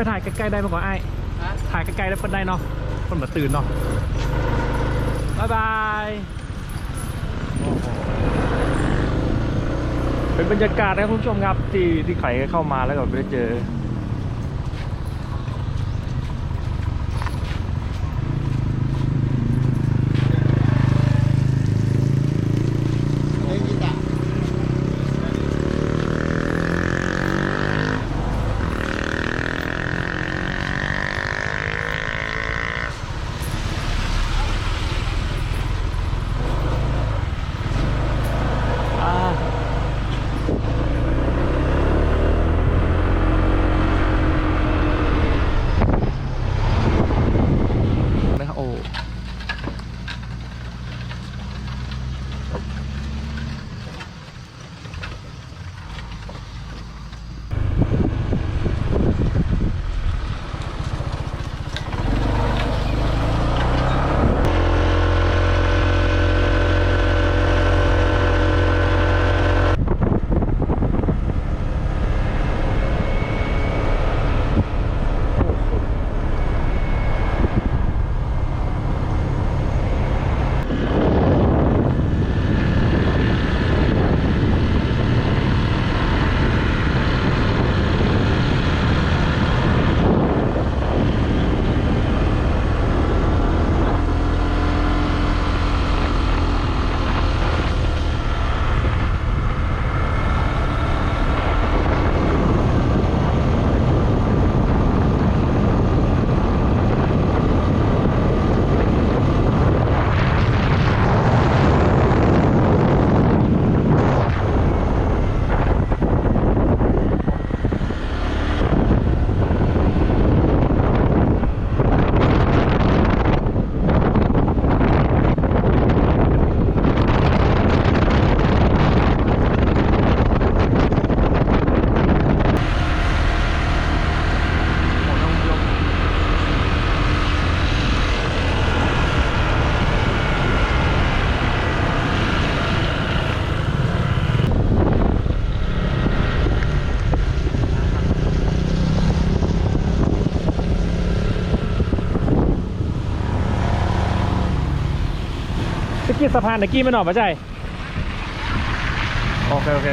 ไปถ่ายใกล้ๆได้ไหมก่อนไอ้ถ่ายใกล้ๆได้เพิ่นได้เนาะเพิ่นมาตื่นเนาะบ๊ายบายโอ้โหเป็นบรรยากาศนะครับคุณผู้ชมครับที่ที่ใครเข้ามาแล้วก็ได้เจออ่ สะพานตะกี้ม่หนอกมาใจโอเค โอเค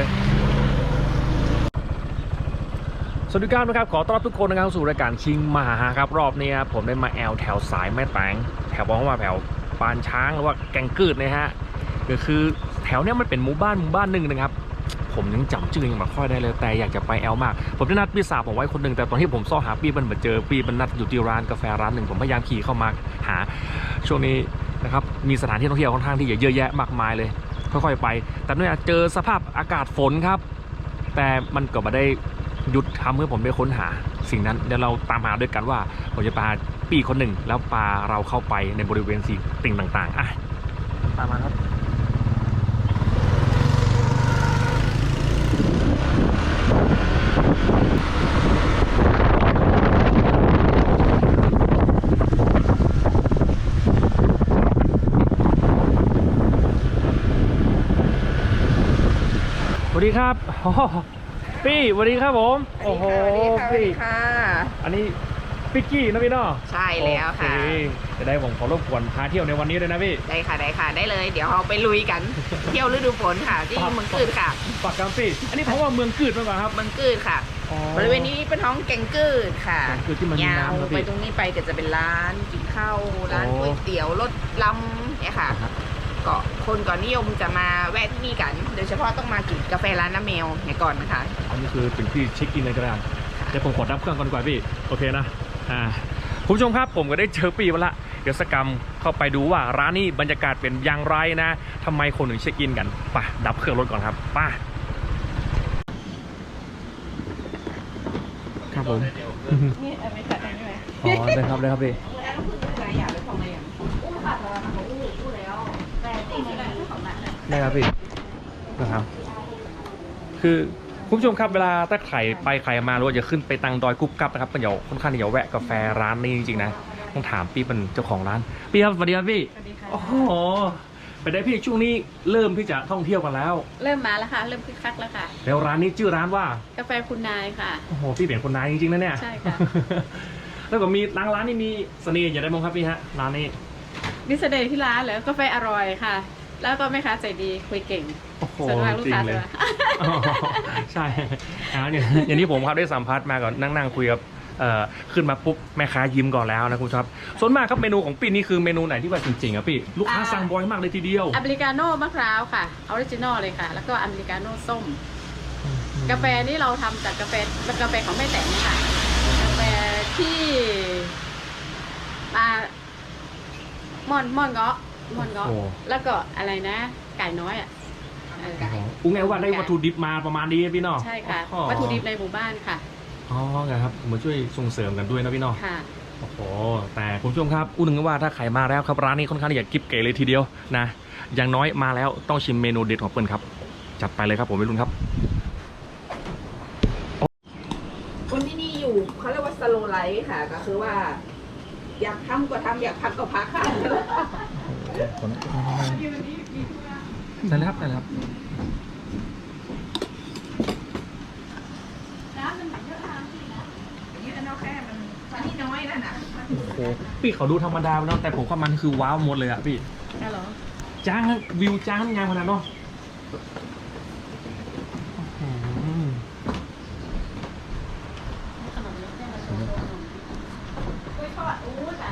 สวัสดีครับนะครับ ขอต้อนรับทุกคนนะครับเข้าสู่รายการชิงมหาครับ รอบนี้ครับผมได้มาแอลแถวสายแม่แตงแถวบอกว่าแถวปานช้างหรือว่าแกงกืดนะฮะก็คือแถวเนี้ยมันเป็นหมู่บ้านหมู่บ้านหนึ่งนะครับผมยังจำชื่อยังไม่ค่อยได้เลยแต่อยากจะไปแอลมาก ผมได้นัดพี่สาวผมไว้คนหนึ่งแต่ตอนที่ผมซ่อหาปีมันมาเจอปีมันนัดอยู่ที่ร้านกาแฟร้านหนึ่งผมพยายามขี่เข้ามาหา ช่วงนี้ นะครับมีสถานที่ท่องเที่ยวค่อนข้างที่จะเยอะแยะมากมายเลย ค่อยๆไป แต่เนี่ยเจอสภาพอากาศฝนครับ แต่มันก็ไม่ได้หยุดทำให้ผมได้ค้นหา สิ่งนั้นเดี๋ยวเราตามหาด้วยกันว่าผมจะพาปีคนหนึ่งแล้วพาเราเข้าไปในบริเวณสิ่งสิ่งต่างๆอะตามมาครับ ดีครับโอ้โหพี่สวัสดีครับผม โอ้โหสวัสดีพี่ค่ะ อันนี้ปิกกี้นะพี่เนาะใช่แล้วค่ะ โอเจะได้ผมขอรบกวนพาเที่ยวในวันนี้ด้วยนะพี่ ได้ค่ะได้ค่ะได้เลย เดี๋ยวเราไปลุยกัน เที่ยวฤดูฝนค่ะที่ครับเมืองกืดค่ะปากกามพี่อันนี้เพราะว่าเมืองกืดมากกว่าครับ เมืองกืดค่ะ อ๋อ บริเวณนี้เป็นท้องแกงกืดค่ะแก่งกืดที่มันมียาวน้ำนะพี่ไปตรงนี้ไปก็จะเป็นร้านกินข้าวร้านโอ้ก๋วยเตี๋ยวรถลำเนี่ยค่ะอ่าฮะ ก็คนก่อนนิยมจะมาแวะที่นี่กัน โดยเฉพาะต้องมากินกาแฟร้านน้ำแมวเนี่ยก่อนนะคะ อันนี้คือเป็นที่เช็คอินเลยก็แล้วกันเดี๋ยวผมขอดับเครื่องก่อนดีกว่าพี่โอเคนะอ่าคุณผู้ชมครับผมก็ได้เจอปีมาละเดี๋ยวสกรรมเข้าไปดูว่าร้านนี้บรรยากาศเป็นอย่างไรนะทำไมคนถึงเช็คอินกันไป่ะดับเครื่องรถก่อนครับไป้าครับผมนี่เอาไปจัดได้ไหมอ๋อได้ครับได้ครับพี่ ได้ครับพี่นะครับ คือคุณผู้ชมครับเวลาถ้าใครไปใครมาหรือว่าจะขึ้นไปตังดอยกุ๊บกับนะครับมันเดี๋ยวค่อนข้างที่จะแวะกาแฟร้านนี้จริงๆนะต้องถามพี่เป็นเจ้าของร้านพี่ครับสวัสดีครับพี่สวัสดีค่ะโอ้โหไปได้พี่ช่วงนี้เริ่มที่จะท่องเที่ยวกันแล้ว เริ่มมาแล้วค่ะ เริ่มคึกคักแล้วค่ะ แล้วร้านนี้ชื่อร้านว่ากาแฟคุณนายค่ะโอ้โหพี่เปลี่ยนคนนายจริงๆนะเนี่ยใช่ค่ะแล้วก็มีร้านร้านนี้มีเสน่ห์อย่างไรบ้างครับพี่ฮะร้านนี้ นิสเดย์ที่ร้านเหรอกาแฟอร่อยค่ะ แล้วก็แม่ค้าใจดีคุยเก่ง โอ้โหส่วนมากลูกจริงค้าเลยจะอ๋อใช่อ่าอย่างอย่างที่ผมครับได้สัมภาษณ์มาก่อนนั่งๆคุยกับเอ่อขึ้นมาปุ๊บแม่ค้ายิ้มก่อนแล้วนะคุณผู้ชมครับส่วนมากครับเมนูของปีนี้คือเมนูไหนที่ว่าจริงๆอะพี่ลูกค้าสั่งบ่อยมากเลยทีเดียวอเมริกาโน่มะพร้าวค่ะออริจินอลเลยค่ะ แล้วก็อเมริกาโน่ส้ม กาแฟนี่เราทำจากกาแฟกาแฟของแม่แต่งค่ะ กาแฟที่มา ม่อนม่อนเงาะม่อนเงาะโอ้ แล้วก็อะไรนะ ไก่น้อยอะเออ อุ้งไงว่าได้วัตถุดิบมาประมาณนี้พี่เนาะใช่ค่ะ อ๋อวัตถุดิบในหมู่บ้านค่ะ อ๋อครับมาช่วยส่งเสริมกันด้วยนะพี่เนาะ ค่ะ โอ้โห แต่คุณผู้ชมครับอู้หนึ่งว่าถ้าใครมาแล้วครับร้านนี้ค่อนข้างที่จะกิบเก๋เลยทีเดียวนะ อย่างน้อยมาแล้วต้องชิมเมนูเด็ดของเปิ้ลครับ จัดไปเลยครับผมวิรุณครับ คนที่นี่อยู่เขาเรียกว่าสโลไลท์ค่ะ ก็คือว่าอยาก ทำก็ทำอยากพักก็พักค่ะได้แล้วครับได้แล้วครับยืดนอกแค่มันมันนี่น้อยนั่นน่ะโอ้โหพี่เขาดูธรรมดาไปแล้วแต่ผมว่ามันคือว้าวหมดเลยอะพี่ฮัลโหลจ้างวิวจ้างงานขนาดเนาะอื้อหือ ขนมเล็กได้ไหมกล้วยทอดอู้แต่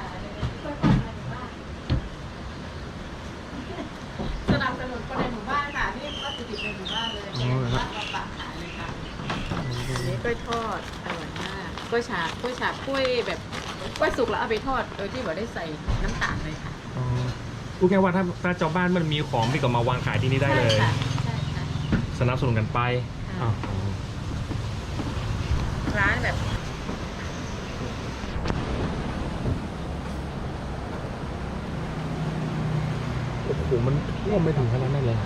กล้วยทอดในหมู่บ้านสนับสนุนคนในหมู่บ้านค่ะนี่วัตถุดิบในหมู่บ้านเลยวัดมาฝากขายเลยค่ะอันนี้ก ล้วยทอดอร่อยมากกล้วยฉาบกล้วยฉาบกล้วยแบบกล้วยสุกแล้วเอาไปทอดโดยที่แบบได้ใส่น้ำตาลเลยค่ะอ๋อพูดง่ายๆว่าถ้าถ้าเจ้าบ้านมันมีของพี่ก็มาวางขายที่นี่ได้เลย ใช่ค่ะใช่ค่ะ สนับสนุนกันไปค่ะอ๋อร้านแบบโอ้โหมันท่วมไม่ถึงขนาดนั้นเลย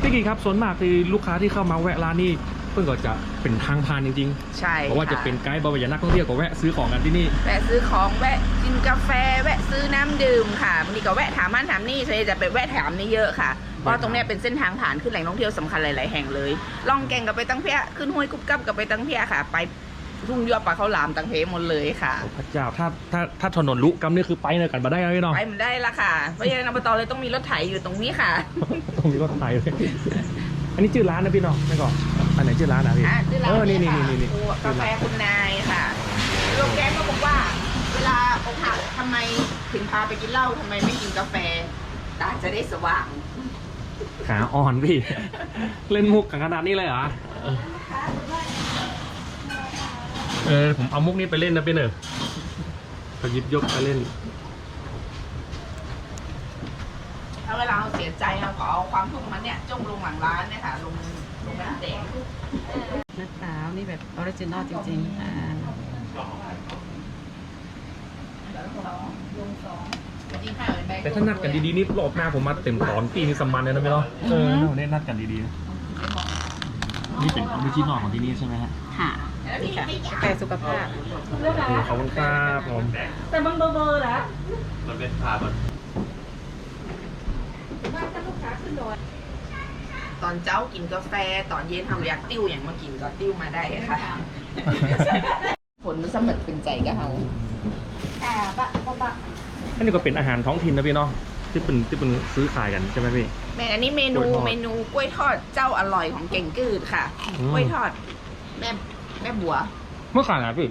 พี่กีครับส่วนมากคือลูกค้าที่เข้ามาแวะร้านนี่เพื่อนก็จะเป็นทางผ่านจริงใช่ๆเพราะว่าจะเป็นไกด์บริษัทนักท่องเที่ยวก็แวะซื้อของกันที่นี่แวะซื้อของแวะกินกาแฟแวะซื้อน้ำดื่มค่ะบางทีก็แวะถามนั่นถามนี่ส่วนใหญ่จะไปแวะถามนี่เยอะค่ะ เพราะตรงเนี้ยเป็นเส้นทางผ่านขึ้นแหล่งท่องเที่ยวสำคัญหลาย ๆ แห่งเลย ล่องแก่งกับไปตั้งเพียขึ้นห้วยกุ๊บกับกับไปตั้งเพียค่ะ ไป ทุ่งยอดปลาข้าวหลามตั้งเพหมดเลยค่ะโอ้พระเจ้าถ้าถ้าถ้าถนนลุกำนี่คือไปเลยกันมาได้เลยเนาะไปมันได้ละค่ะเพราะฉะนั้นอบตเลยต้องมีรถไถอยู่ตรงนี้ค่ะ ตรงนี้ก็ไทยเลยอันนี้ชื่อร้านนะพี่เนาะไม่ก่อนอันไหนชื่อร้านนะพี่อะชื่อร้านเออนี่นี่ค่ะนี่นี่กาแฟคุณนายค่ะโรงแกงก็บอกว่า เวลาอกหักทำไมถึงพาไปกินเหล้าทำไมไม่กินกาแฟตาจะได้สว่าง ขาอ่อนพี่ เล่นมุกกันขนาดนี้เลยเหรอ เออเออผมเอามุกนี้ไปเล่นนะพี่เนอะเขาหยิบยกไปเล่น ถ้าเวลาเราเสียใจเราก็เอาความทุกข์มันเนี่ยจงลงหลังร้านเนี่ยค่ะลงลงน้ำแดงมะพร้าวนี่แบบออริจินอลจริงๆอ่าจริงค่ะเออแบงค์แต่ถ้านัดกันดีๆนี่รอบหน้าผมมาเต็มตอนปีนี้สมมันเลยนะพี่เนาะเออเนี่ยนัดกันดีๆนะนี่เป็นออริจินอลของที่นี่ใช่ไหมฮะ ค่ะ นี่ค่ะกาแฟสุขภาพ ขอบคุณครับผม แต่มันเบอร์เบอร์นะมันเป็นผ่าแบบตอนเจ้ากินกาแฟตอนเย็นทำอยากติ้วอย่างมากินก็ติ้วมาได้ค่ะ ผลมันสมัครเป็นใจกับเราอ่าบะบะบะอันนี้ก็เป็นอาหารท้องถิ่นนะพี่เนาะที่เป็นที่เป็นซื้อขายกันใช่ไหมพี่แม่อันนี้เมนูกล้วยทอดเมนูกล้วยทอดเจ้าอร่อยของเก่งกืดค่ะอืมกล้วยทอดแม่ แม่บัว เมื่อขายนะพี่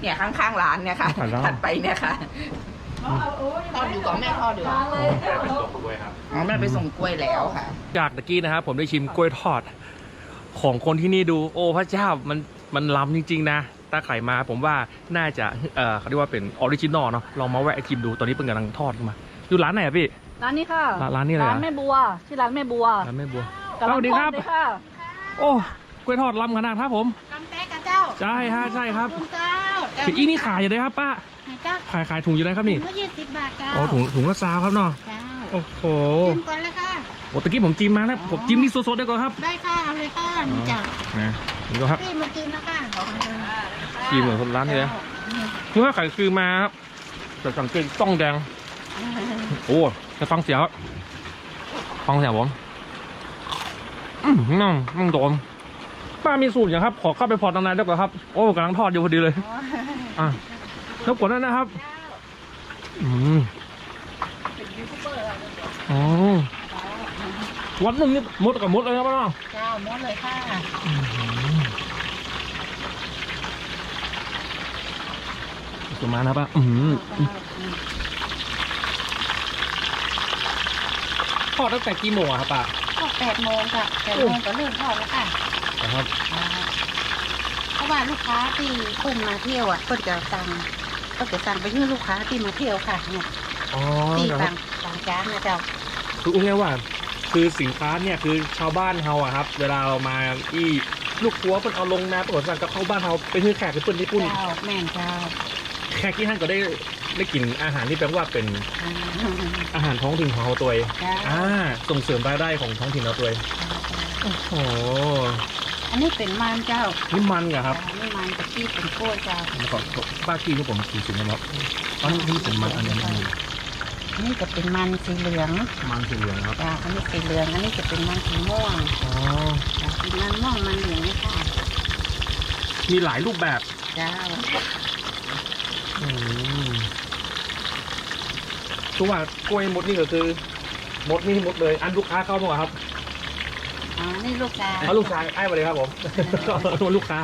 เนี่ยข้างๆร้านเนี่ยค่ะข้างๆร้านถัดไปเนี่ยค่ะ ทอดอยู่ก่อนแม่ทอดอยู่อ๋อแม่ไปส่งกล้วยแล้วค่ะ จากตะกี้นะครับผมได้ชิมกล้วยทอด ของคนที่นี่ดู โอ้พระเจ้ามันมันล้ำจริง ๆ นะถ้าใครมาผมว่าน่าจะเออเขาเรียกว่าเป็นออริจินอลเนาะลองมาแวะชิมดูตอนนี้เป็นกำลังทอดขึ้นมาอยู่ร้านไหนอะพี่ ร้านนี้ค่ะร้านร้านนี้เลยเหรอ ร้านแม่บัวชื่อร้านแม่บัวร้านแม่บัวสวัสดีครับโอ้กล้วยทอดล้ำขนาดครับผม ใช่ฮะใช่ครับคุณเจ้าคืออีนี่ขายอยู่เลยครับป้าเจ้าขายขายถุงอยู่เลยครับนี่ถุงละยี่สิบบาทเจ้าอ๋อถุงถุงละซาวครับเนาะเจ้าโอ้โหชิมก่อนเลยค่ะโอ้ตะกี้ผมจิ้มมาแล้วผมจิ้มนี่สดๆได้ก่อนครับ ได้ค่ะเอาเลยค่ะนี่เจ้านะนี่ก็ครับพี่มากินแล้วค่ะขอบคุณค่ะจิ้มเหมือนคนร้านนี้เลยนี่ว่าขายคือมาครับแต่สังเกตต้องแดงโอ้จะฟังเสียงครับฟังเสียงผมอืมนั่งนั่งโดน ป้ามีสูตรอย่างครับ ขอเข้าไปพอตำนานได้ก่อนครับ โอ้กำลังทอดอยู่พอดีเลย อะแล้วกดนั้นนะครับ อืมอ๋อวันหนึ่งนี่มดกับมดเลยครับป้าเนาะเจ้าหมดเลยค่ะประมาณนะครับป้าอืมทอดตั้งแต่กี่โมงอะครับป้าก็แปดโมงค่ะแปดโมงก็เริ่มทอดแล้วค่ะนะ ครับ เพราะว่าลูกค้าที่คุ้มมาเที่ยวอะก็จะสั่งก็จะสั่งไปให้ลูกค้าที่มาเที่ยวค่ะเนี่ยอ๋อที่นะคต่ารับงต่างจ้างนะเจ้าคืออุ้งง่ายๆว่า คือสินค้าเนี่ยคือชาวบ้านเฮาอะครับ เวลาเรามาอีลูกครัวเพิ่นเอาลงมาปรากฏสั่งกับเข้าบ้านเฮาไปคือแขกเป็นคนญี่ปุ่นเจ้าแม่นเจ้าแขกที่ท่านก็ได้ได้กินอาหารที่แปลว่าเป็นอาหารท้องถิ่นของเราตัวเองเจ้าอ่าส่งเสริมรายได้ของท้องถิ่นเราตัวเอง โอ้โห อันนี้เป็นมันเจ้านี่มันเหรอครับอันนี้มันตะกี้เป็นกล้วยเจ้าเมื่อก่อนป้ากี้ที่ผมกินสิงนะครับอันนี้นี่เป็นมันอันนี้มันอันนี้จะเป็นมันสีเหลือง มันสีเหลืองครับจ้าอันนี้สีเหลือง อันนี้จะเป็นมันสีม่วง อ๋อจ้าเป็นมันม่วงมันเหลืองนี่ค่ะ มีหลายรูปแบบเจ้าอืมทุกว่ากล้วยมดนี่ก็คือ มดนี่มดเลย อันลูกค้าเข้ามาครับ อ๋อ นี่ลูกชายเอาลูกชายไอ้มาเลยครับผมลูกค้า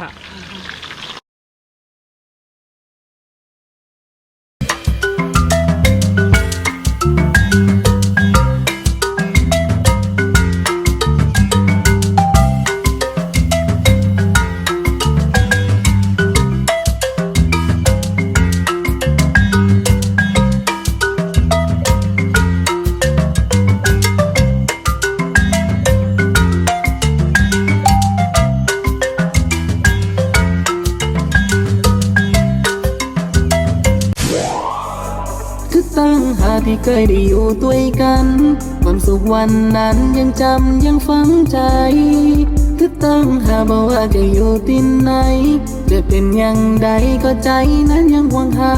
ที่เคยได้อยู่ด้วยกัน ความสุขวันนั้นยังจำยังฝังใจ คือตั้งหาบอกว่าจะอยู่ที่ไหน จะเป็นอย่างใดก็ใจนั้นยังหวังหา